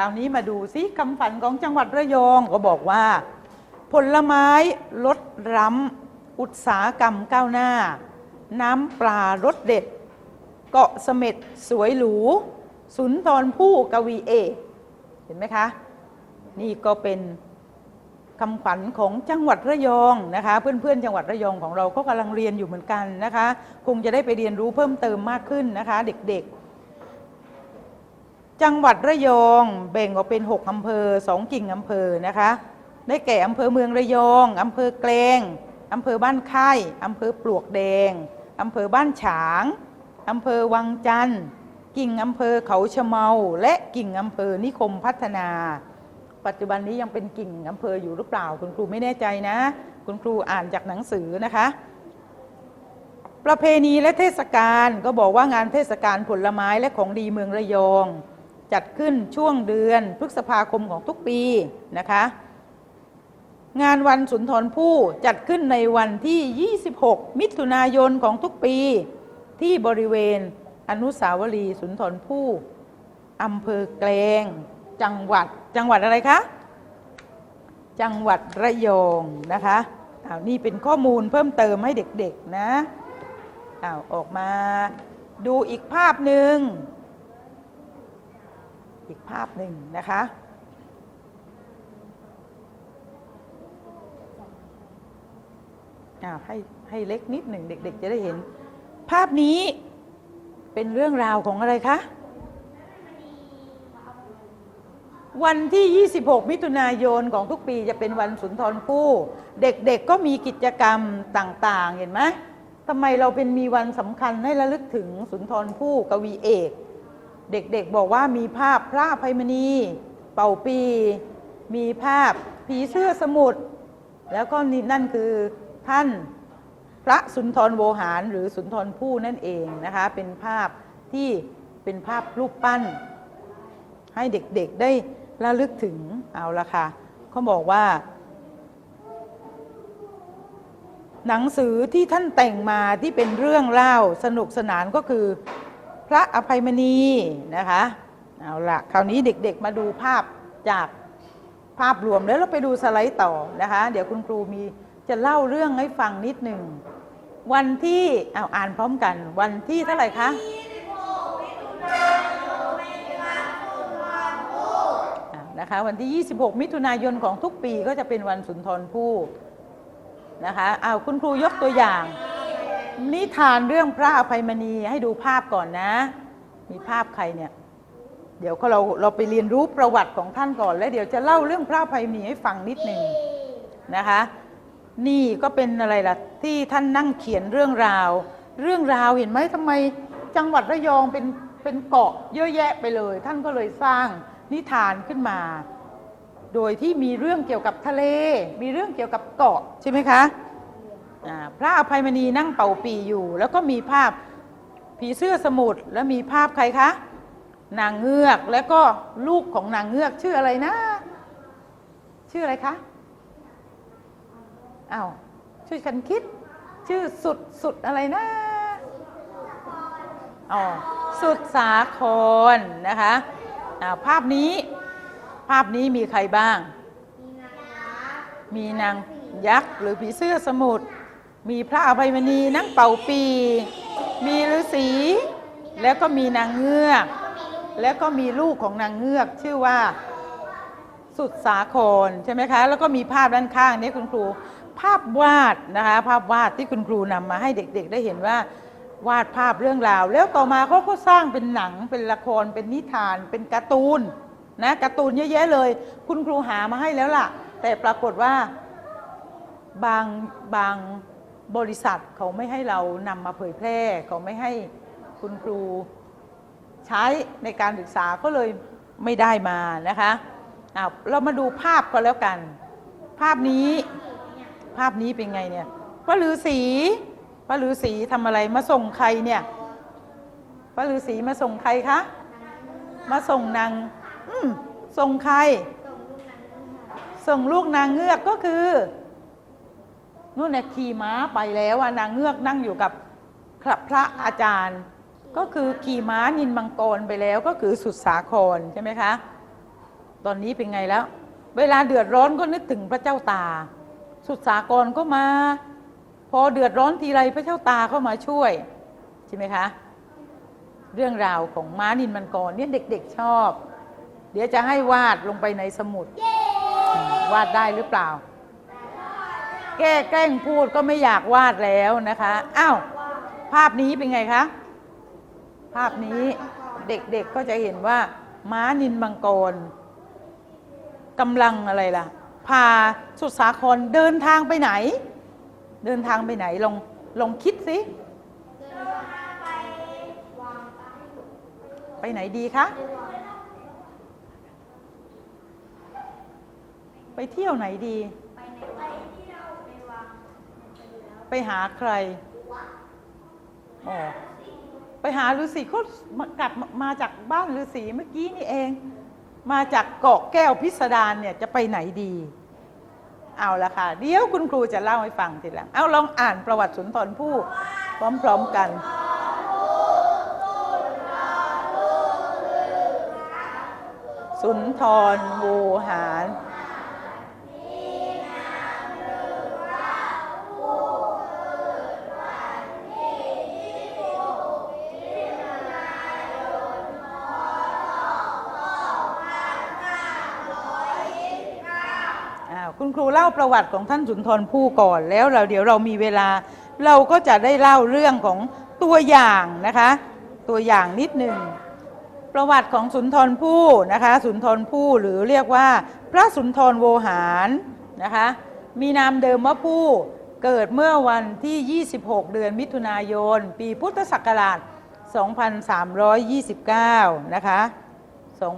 ราวนี้มาดูซิคำฝันของจังหวัดระยองก็บอกว่า ผลไม้ลดร้ำอุตสาหกรรมก้าวหน้า น้ำปลารสเด็ด เกาะเสม็ดสวยหรู สุนทรผู้กวีเอกเห็นไหมคะ นี่ก็เป็นคำขวัญของจังหวัดระยองนะคะ เพื่อนๆ จังหวัดระยองของเราก็กำลังเรียนอยู่เหมือนกันนะคะ คงจะได้ไปเรียนรู้เพิ่มเติมมากขึ้นนะคะ เด็กๆ จังหวัดระยองแบ่งออกเป็น 6 อำเภอ 2 กิ่งอำเภอนะคะ ได้แก่อำเภอเมืองระยอง อำเภอเกลงอำเภอบ้านค่ายอำเภอปลวกแดง อำเภอบ้านฉาง อำเภอวังจันทร์ กิ่งอำเภอเขาชะเมา และกิ่งอำเภอนิคมพัฒนา ปัจจุบันนี้ยังเป็นกิ่งอำเภออยู่หรือเปล่า คุณครูไม่แน่ใจนะ คุณครูอ่านจากหนังสือนะคะ ประเพณีและเทศกาลก็บอกว่างานเทศกาลผลไม้และของดีเมืองระยอง จัดขึ้นช่วงเดือนพฤษภาคมของทุกปีนะคะ งานวันสุนทรภู่จัดขึ้นในวันที่ 26 มิถุนายนของทุกปี ที่บริเวณอนุสาวรีย์สุนทรภู่อำเภอแกลง จังหวัดจังหวัดอะไรคะ จังหวัดระยองนะคะอ้าวนี่เป็นข้อมูลเพิ่มเติมให้เด็กๆนะอ้าวออกมาดูอีกภาพหนึ่ง อีกภาพหนึ่งนะคะ ให้ให้เล็กนิดหนึ่งเด็ก ๆ จะได้เห็น ภาพนี้เป็นเรื่องราวของอะไรคะ วันที่ 26 มิถุนายนของทุกปีจะเป็นวันสุนทรภู่เด็กๆก็มีกิจกรรมต่าง ๆ เห็นไหมทำไมเราเป็นมีวันสำคัญให้ระลึกถึงสุนทรภู่กวีเอก เด็กๆบอกว่ามีภาพพระอภัยมณี เป่าปี มีภาพผีเสื้อสมุทรแล้วก็นี่นั่นคือท่านพระสุนทรโวหารหรือสุนทรภู่นั่นเองนะคะเป็นภาพที่เป็นภาพรูปปั้น ให้เด็กๆได้ระลึกถึงเอาละค่ะเขาบอกว่า หนังสือที่ท่านแต่งมาที่เป็นเรื่องเล่าสนุกสนานก็คือ พระอภัยมณีนะคะเอาละคราวนี้เด็กๆมาดูภาพจากภาพรวมแล้วเราไปดูสไลด์ต่อนะคะ เดี๋ยวคุณครูมีจะเล่าเรื่องให้ฟังนิดหนึ่ง วันที่เอาอ่านพร้อมกัน วันที่เท่าไหร่คะนะคะวันที่ 26 มิถุนายนของทุกปีก็จะเป็นวันสุนทรภู่นะคะเอาคุณครูยกตัวอย่าง นิทานเรื่องพระอภัยมณีให้ดูภาพก่อนนะ มีภาพใครเนี่ย เดี๋ยวเราเราไปเรียนรู้ประวัติของท่านก่อน แล้วเดี๋ยวจะเล่าเรื่องพระอภัยมณีให้ฟังนิดหนึ่งนะคะ นี่ก็เป็นอะไรล่ะที่ท่านนั่งเขียนเรื่องราว เรื่องราวเห็นไหมทำไมจังหวัดระยองเป็นเป็นเกาะเยอะแยะไปเลย ท่านก็เลยสร้างนิทานขึ้นมา โดยที่มีเรื่องเกี่ยวกับทะเล มีเรื่องเกี่ยวกับเกาะใช่ไหมคะ พระอภัยมณีนั่งเป่าปีอยู่ แล้วก็มีภาพผีเสื้อสมุทรแล้วมีภาพใครคะ นางเงือกแล้วก็ลูกของนางเงือกชื่ออะไรนะ ชื่ออะไรคะอ้าวช่วยกันคิด ชื่อสุดสุดอะไรนะอ๋อสุดสาครนะคะอ้าวภาพนี้ภาพนี้มีใครบ้าง มีนางยักษ์หรือผีเสื้อสมุทร มีพระอภัยมณีนั่งเป่าปี มีฤาษีแล้วก็มีนางเงือก แล้วก็มีลูกของนางเงือก ชื่อว่าสุดสาครใช่ไหมคะ แล้วก็มีภาพด้านข้างนี้คุณครู ภาพวาดนะคะภาพวาดที่คุณครูนำมาให้เด็กๆ ได้เห็นว่าวาดภาพเรื่องราว แล้วต่อมาเขาก็สร้างเป็นหนังเป็นละครเป็นนิทานเป็นการ์ตูนนะการ์ตูนเยอะแยะเลย คุณครูหามาให้แล้วล่ะ แต่ปรากฏว่าบางบาง บริษัทเขาไม่ให้เรานำมาเผยแพร่ เขาไม่ให้คุณครูใช้ในการศึกษาก็เลยไม่ได้มานะคะเรามาดูภาพก็แล้วกัน ภาพนี้ภาพนี้เป็นไงเนี่ยพระฤาษีพระฤาษีทำอะไรมาส่งใครเนี่ยพระฤาษีมาส่งใครคะมาส่งนางส่งใครส่งลูกนางเงือกก็คือ นู่นเนี่ยขี่ม้าไปแล้วอะนางเงือกนั่งอยู่กับพระพระอาจารย์ ก็คือขี่ม้านินมังกรไปแล้วก็คือสุดสาครใช่ไหมคะ ตอนนี้เป็นไงแล้ว เวลาเดือดร้อนก็นึกถึงพระเจ้าตา สุดสากรก็มา พอเดือดร้อนทีไรพระเจ้าตาก็มาช่วยใช่ไหมคะ เรื่องราวของม้านินมังกรเนี่ยเด็ก ๆชอบ เดี๋ยวจะให้วาดลงไปในสมุด วาดได้หรือเปล่า แก้แกล้งพูดก็ไม่อยากวาดแล้วนะคะอ้าวภาพนี้เป็นไงคะภาพนี้เด็กๆก็จะเห็นว่า ม้านินมังกรกำลังอะไรล่ะ พาสุดสาครเดินทางไปไหน เดินทางไปไหนลองลองคิดสิไปไหนดีคะไปเที่ยวไหนดี ไปหาใครอ๋อไปหาฤาษีเขากลับมามาจากบ้านฤาษีเมื่อกี้นี่เอง มาจากเกาะแก้วพิสดารเนี่ยจะไปไหนดี เอาละค่ะ เดี๋ยวคุณครูจะเล่าให้ฟังทีหลังเอาลองอ่านประวัติสุนทรภู่พร้อมๆกันสุนทรโวหาร ครูเล่าประวัติของท่านสุนทรภู่ก่อนแล้วเราเดี๋ยวเรามีเวลา เราก็จะได้เล่าเรื่องของตัวอย่างนะคะ ตัวอย่างนิดหนึ่งประวัติของสุนทรภู่นะคะ สุนทรภู่หรือเรียกว่า พระสุนทรโวหารนะคะ มีนามเดิมว่าภู่เกิดเมื่อวันที่ 26 เดือนมิถุนายน ปีพุทธศักราช 2329 นะคะ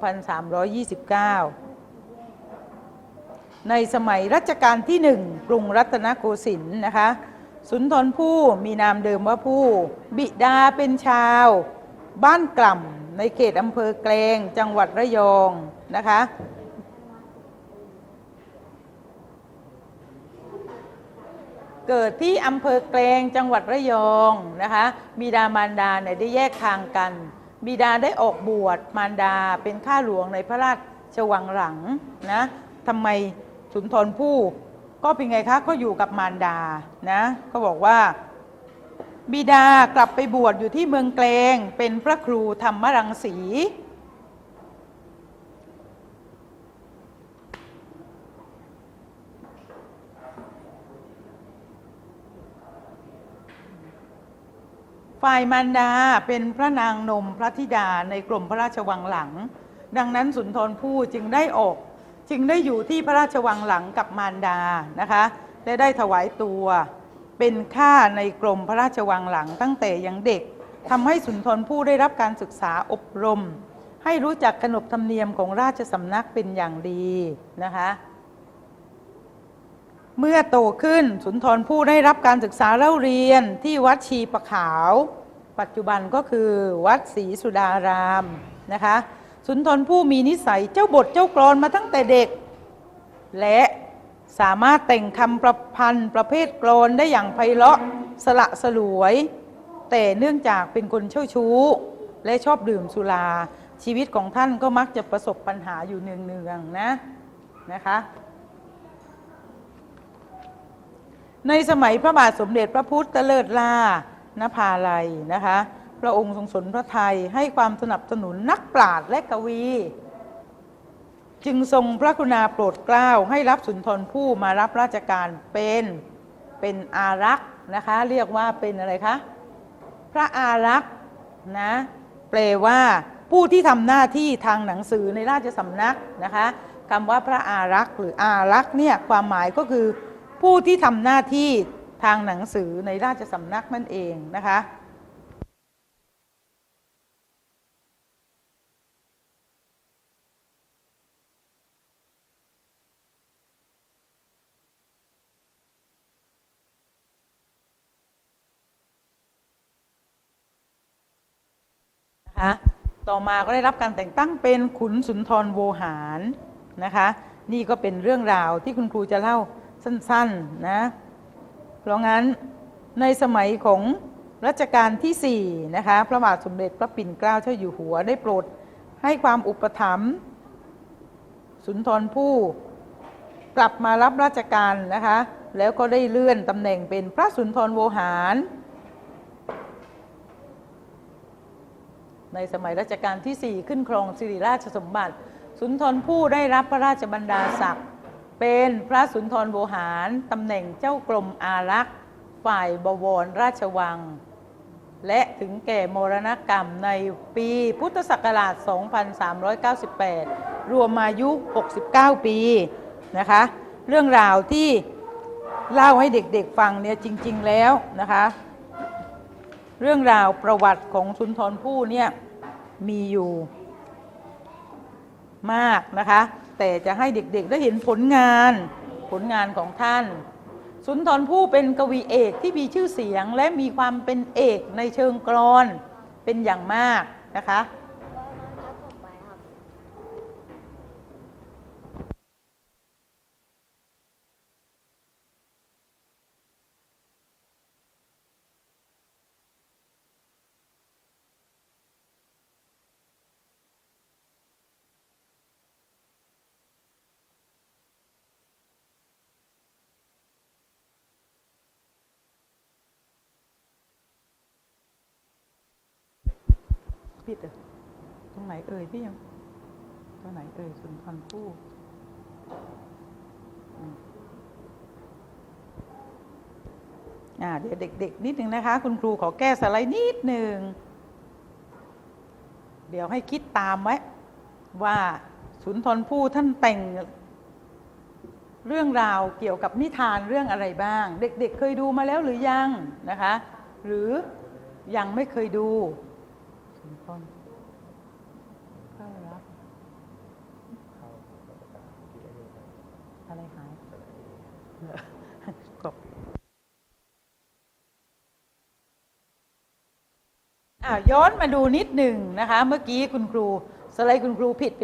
2329 ในสมัยรัชกาลที่หนึ่งกรุงรัตนโกสินทร์นะคะสุนทรภู่มีนามเดิมว่าผู้ บิดาเป็นชาว บ้านกล่ำในเขตอำเภอแกลงจังหวัดระยองนะคะเกิดที่อำเภอแกลงจังหวัดระยองนะคะบิดามารดาเนี่ยได้แยกทางกัน บิดาได้ออกบวชมารดาเป็นข้าหลวงในพระราชวังหลังนะทำไม สุนทรภู่ก็เป็นไงคะก็อยู่กับมารดานะก็บอกว่า บิดากลับไปบวชอยู่ที่เมืองแกลงเป็นพระครูธรรมรังสี ฝ่ายมารดาเป็นพระนางนมพระธิดาในกรมพระราชวังหลัง ดังนั้นสุนทรภู่จึงได้ออก จึงได้อยู่ที่พระราชวังหลังกับมารดานะคะและได้ถวายตัวเป็นข้าในกรมพระราชวังหลังตั้งแต่ยังเด็กทำให้สุนทรภู่ได้รับการศึกษาอบรม ให้รู้จักขนบธรรมเนียมของราชสำนักเป็นอย่างดีนะคะเมื่อโตขึ้นสุนทรภู่ได้รับการศึกษาเล่าเรียนที่วัดชีประขาว ปัจจุบันก็คือวัดศรีสุดารามนะคะ สุนทรภู่มีนิสัยเจ้าบทเจ้ากรอนมาตั้งแต่เด็ก และสามารถแต่งคำประพันธ์ประเภทกรอนได้อย่างไพเราะสละสลวย แต่เนื่องจากเป็นคนเช่าชู้ และชอบดื่มสุรา ชีวิตของท่านก็มักจะประสบปัญหาอยู่เนืองๆนะนะคะในสมัยพระบาทสมเด็จพระพุทธเลิศล่านภาลัยนะคะ พระองค์ทรงสนพระไทยให้ความสนับสนุนนักปราชญ์และกวี จึงทรงพระกรุณาโปรดเกล้าให้รับสุนทรภู่มารับราชการเป็นเป็นอารักษ์นะคะ เรียกว่าเป็นอะไรคะพระอารักษ์นะแปลว่าผู้ที่ทำหน้าที่ทางหนังสือในราชสำนักนะคะคำว่าพระอารักษ์หรืออารักษ์เนี่ยความหมายก็คือ ผู้ที่ทำหน้าที่ทางหนังสือในราชสำนักนั่นเองนะคะ ต่อมาก็ได้รับการแต่งตั้งเป็นขุนสุนทรโวหารนะคะ นี่ก็เป็นเรื่องราวที่คุณครูจะเล่าสั้นๆนะ เพราะงั้นในสมัยของรัชกาลที่4นะคะพระบาทสมเด็จพระปิ่นเกล้าเจ้าอยู่หัวได้โปรดให้ความอุปถัมภ์สุนทรภู่กลับมารับราชการนะคะ แล้วก็ได้เลื่อนตำแหน่งเป็นพระสุนทรโวหาร ในสมัยรัชกาลที่ 4 ขึ้นครองสิริราชสมบัติ สุนทรภู่ได้รับพระราชบรรดาศักดิ์เป็นพระสุนทรโวหารตำแหน่งเจ้ากรมอารักษ์ ฝ่ายบวรราชวัง และถึงแก่มรณกรรมในปีพุทธศักราช 2398 รวมอายุ 69 ปีนะคะ เรื่องราวที่เล่าให้เด็กๆฟังเนี่ยจริง ๆ แล้วนะคะ เรื่องราวประวัติของสุนทรภู่เนี่ยมีอยู่มากนะคะ แต่จะให้เด็กๆได้เห็นผลงานผลงานของท่าน สุนทรภู่เป็นกวีเอกที่มีชื่อเสียงและมีความเป็นเอกในเชิงกรอนเป็นอย่างมากนะคะ ผิดเหรอตรงไหนเอ่ยพี่ยังตรงไหนเอ่ยสุนทรภู่อ่าเดี๋ยวเด็ก ๆ นิดนึงนะคะ คุณครูขอแก้สไลด์นิดหนึ่งเดี๋ยวให้คิดตามไว้ ว่าสุนทรภู่ท่านแต่ง เรื่องราวเกี่ยวกับนิทานเรื่องอะไรบ้าง เด็ก ๆ เคยดูมาแล้วหรือยังนะคะ หรือยังไม่เคยดู สุนคนเข้ารับอะไรหายเหรอกบอะย้อนมาดูนิดหนึ่งนะคะ เมื่อกี้คุณครู สไลด์คุณครูผิดไป